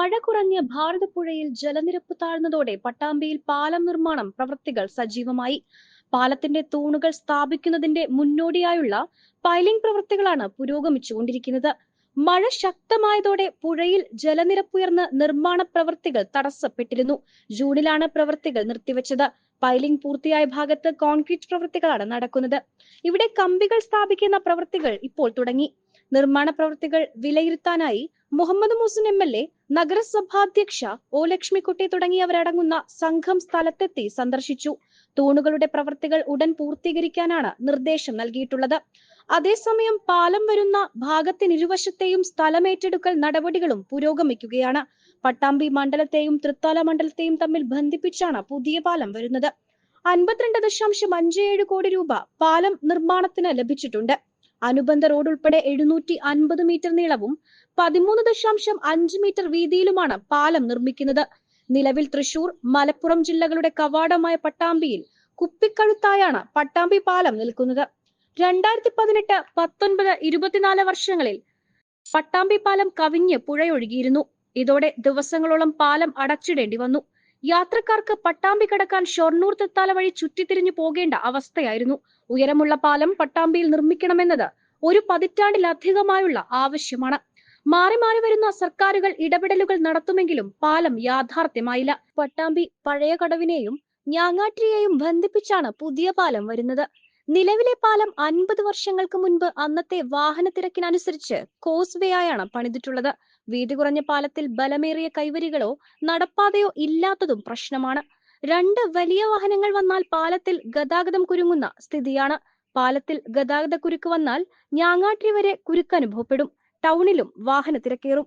മഴ കുറഞ്ഞ ഭാരതപ്പുഴയിൽ ജലനിരപ്പ് താഴ്ന്നതോടെ പട്ടാമ്പിയിൽ പാലം നിർമ്മാണം പ്രവൃത്തികൾ സജീവമായി. പാലത്തിന്റെ തൂണുകൾ സ്ഥാപിക്കുന്നതിന്റെ മുന്നോടിയായുള്ള പൈലിംഗ് പ്രവൃത്തികളാണ് പുരോഗമിച്ചുകൊണ്ടിരിക്കുന്നത്. മഴ ശക്തമായതോടെ പുഴയിൽ ജലനിരപ്പുയർന്ന് നിർമ്മാണ പ്രവൃത്തികൾ തടസ്സപ്പെട്ടിരുന്നു. ജൂണിലാണ് പ്രവൃത്തികൾ നിർത്തിവെച്ചത്. പൈലിംഗ് പൂർത്തിയായ ഭാഗത്ത് കോൺക്രീറ്റ് പ്രവൃത്തികളാണ് നടക്കുന്നത്. ഇവിടെ കമ്പികൾ സ്ഥാപിക്കുന്ന പ്രവൃത്തികൾ ഇപ്പോൾ തുടങ്ങി. നിർമ്മാണ പ്രവൃത്തികൾ വിലയിരുത്താനായി Muhammad Musin M L A നഗരസഭാധ്യക്ഷ O Lakshmikutty തുടങ്ങിയവരടങ്ങുന്ന സംഘം സ്ഥലത്തെത്തി സന്ദർശിച്ചു. തൂണുകളുടെ പ്രവൃത്തികൾ ഉടൻ പൂർത്തീകരിക്കാനാണ് നിർദ്ദേശം നൽകിയിട്ടുള്ളത്. അതേസമയം പാലം വരുന്ന ഭാഗത്തിനിരുവശത്തെയും സ്ഥലമേറ്റെടുക്കൽ നടപടികളും പുരോഗമിക്കുകയാണ്. പട്ടാമ്പി മണ്ഡലത്തെയും തൃത്താല മണ്ഡലത്തെയും തമ്മിൽ ബന്ധിപ്പിച്ചാണ് പുതിയ പാലം വരുന്നത്. അൻപത്തിരണ്ട് ദശാംശം അഞ്ച് ഏഴ് കോടി രൂപ പാലം നിർമ്മാണത്തിന് ലഭിച്ചിട്ടുണ്ട്. അനുബന്ധ റോഡ് ഉൾപ്പെടെ എഴുന്നൂറ്റി അൻപത് മീറ്റർ നീളവും പതിമൂന്ന് ദശാംശം അഞ്ച് മീറ്റർ വീതിയിലുമാണ് പാലം നിർമ്മിക്കുന്നത്. നിലവിൽ തൃശൂർ മലപ്പുറം ജില്ലകളുടെ കവാടമായ പട്ടാമ്പിയിൽ കുപ്പിക്കഴുത്തായാണ് പട്ടാമ്പി പാലം നിൽക്കുന്നത്. രണ്ടായിരത്തി പതിനെട്ട് പത്തൊൻപത് ഇരുപത്തിനാല് വർഷങ്ങളിൽ പട്ടാമ്പി പാലം കവിഞ്ഞ് പുഴയൊഴുകിയിരുന്നു. ഇതോടെ ദിവസങ്ങളോളം പാലം അടച്ചിടേണ്ടി വന്നു. യാത്രക്കാർക്ക് പട്ടാമ്പി കടക്കാൻ ഷൊർണൂർ തെത്താല വഴി ചുറ്റിത്തിരിഞ്ഞു പോകേണ്ട അവസ്ഥയായിരുന്നു. ഉയരമുള്ള പാലം പട്ടാമ്പിയിൽ നിർമ്മിക്കണമെന്നത് ഒരു പതിറ്റാണ്ടിലധികമായുള്ള ആവശ്യമാണ്. മാറി മാറി വരുന്ന സർക്കാരുകൾ ഇടപെടലുകൾ നടത്തുമെങ്കിലും പാലം യാഥാർത്ഥ്യമായില്ല. പട്ടാമ്പി പഴയ കടവിനെയും ഞാങ്ങാട്ടിയെയും ബന്ധിപ്പിച്ചാണ് പുതിയ പാലം വരുന്നത്. നിലവിലെ പാലം അൻപത് വർഷങ്ങൾക്ക് മുൻപ് അന്നത്തെ വാഹന തിരക്കിനനുസരിച്ച് കോസ്വേ ആയാണ് പണിതിട്ടുള്ളത്. വീതി കുറഞ്ഞ പാലത്തിൽ ബലമേറിയ കൈവരികളോ നടപ്പാതയോ ഇല്ലാത്തതും പ്രശ്നമാണ്. രണ്ട് വലിയ വാഹനങ്ങൾ വന്നാൽ പാലത്തിൽ ഗതാഗതം കുരുങ്ങുന്ന സ്ഥിതിയാണ്. പാലത്തിൽ ഗതാഗത കുരുക്ക് വന്നാൽ ഞാങ്ങാട്ടി വരെ കുരുക്ക് അനുഭവപ്പെടും. ടൗണിലും വാഹന തിരക്കേറും